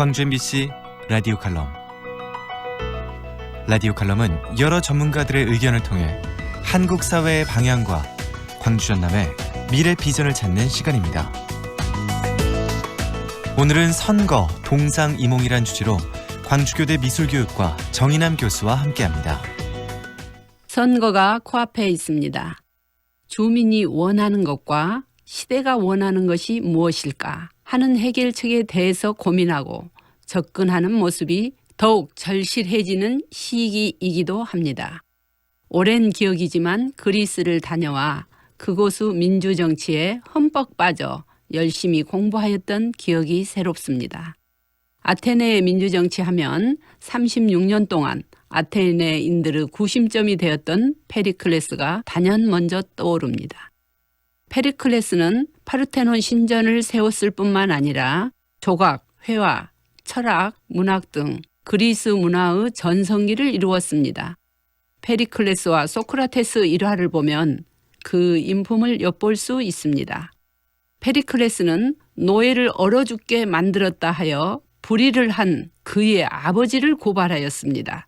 광주 MBC 라디오 칼럼 라디오 칼럼은 여러 전문가들의 의견을 통해 한국 사회의 방향과 광주 전남의 미래 비전을 찾는 시간입니다. 오늘은 선거, 동상이몽이란 주제로 광주교대 미술교육과 정인남 교수와 함께합니다. 선거가 코앞에 있습니다. 주민이 원하는 것과 시대가 원하는 것이 무엇일까 하는 해결책에 대해서 고민하고 접근하는 모습이 더욱 절실해지는 시기이기도 합니다. 오랜 기억이지만 그리스를 다녀와 그곳의 민주정치에 흠뻑 빠져 열심히 공부하였던 기억이 새롭습니다. 아테네의 민주정치 하면 36년 동안 아테네인들의 구심점이 되었던 페리클레스가 단연 먼저 떠오릅니다. 페리클레스는 파르테논 신전을 세웠을 뿐만 아니라 조각, 회화, 철학, 문학 등 그리스 문화의 전성기를 이루었습니다. 페리클레스와 소크라테스 일화를 보면 그 인품을 엿볼 수 있습니다. 페리클레스는 노예를 얼어 죽게 만들었다 하여 불의를 한 그의 아버지를 고발하였습니다.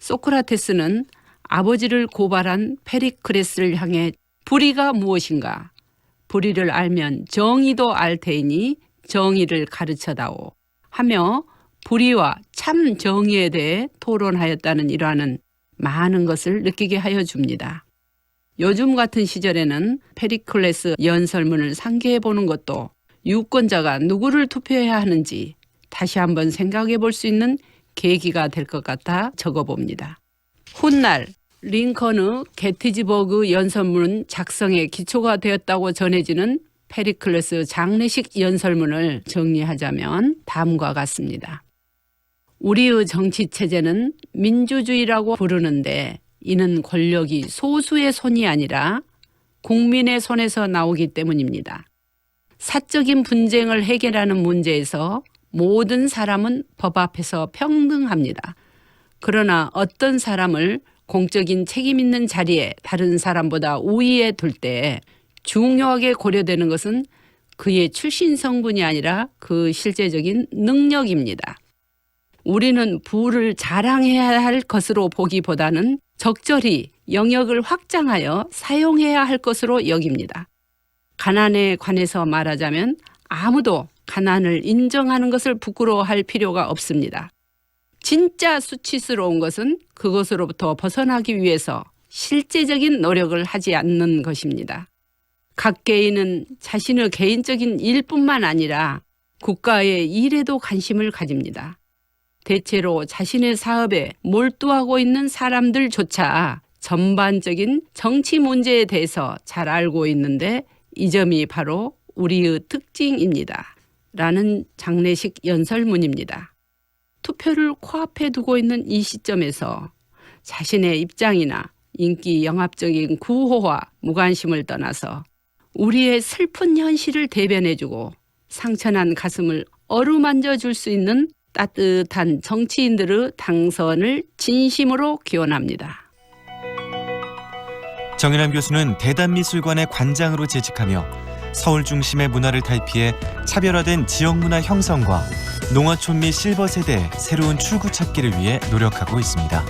소크라테스는 아버지를 고발한 페리클레스를 향해 불의가 무엇인가? 불의를 알면 정의도 알 테이니 정의를 가르쳐다오 하며 불의와 참 정의에 대해 토론하였다는 일화는 많은 것을 느끼게 하여 줍니다. 요즘 같은 시절에는 페리클레스 연설문을 상기해 보는 것도 유권자가 누구를 투표해야 하는지 다시 한번 생각해 볼 수 있는 계기가 될 것 같아 적어 봅니다. 훗날 링컨의 게티즈버그 연설문 작성의 기초가 되었다고 전해지는 페리클레스 장례식 연설문을 정리하자면 다음과 같습니다. 우리의 정치 체제는 민주주의라고 부르는데 이는 권력이 소수의 손이 아니라 국민의 손에서 나오기 때문입니다. 사적인 분쟁을 해결하는 문제에서 모든 사람은 법 앞에서 평등합니다. 그러나 어떤 사람을 공적인 책임 있는 자리에 다른 사람보다 우위에 둘 때 중요하게 고려되는 것은 그의 출신 성분이 아니라 그 실제적인 능력입니다. 우리는 부를 자랑해야 할 것으로 보기보다는 적절히 영역을 확장하여 사용해야 할 것으로 여깁니다. 가난에 관해서 말하자면 아무도 가난을 인정하는 것을 부끄러워할 필요가 없습니다. 진짜 수치스러운 것은 그것으로부터 벗어나기 위해서 실제적인 노력을 하지 않는 것입니다. 각 개인은 자신의 개인적인 일뿐만 아니라 국가의 일에도 관심을 가집니다. 대체로 자신의 사업에 몰두하고 있는 사람들조차 전반적인 정치 문제에 대해서 잘 알고 있는데 이 점이 바로 우리의 특징입니다. 라는 장례식 연설문입니다. 투표를 코앞에 두고 있는 이 시점에서 자신의 입장이나 인기 영합적인 구호와 무관심을 떠나서 우리의 슬픈 현실을 대변해주고 상처난 가슴을 어루만져 줄 수 있는 따뜻한 정치인들의 당선을 진심으로 기원합니다. 정인남 교수는 대단미술관의 관장으로 재직하며 서울 중심의 문화를 탈피해 차별화된 지역문화 형성과 농어촌 및 실버 세대의 새로운 출구 찾기를 위해 노력하고 있습니다.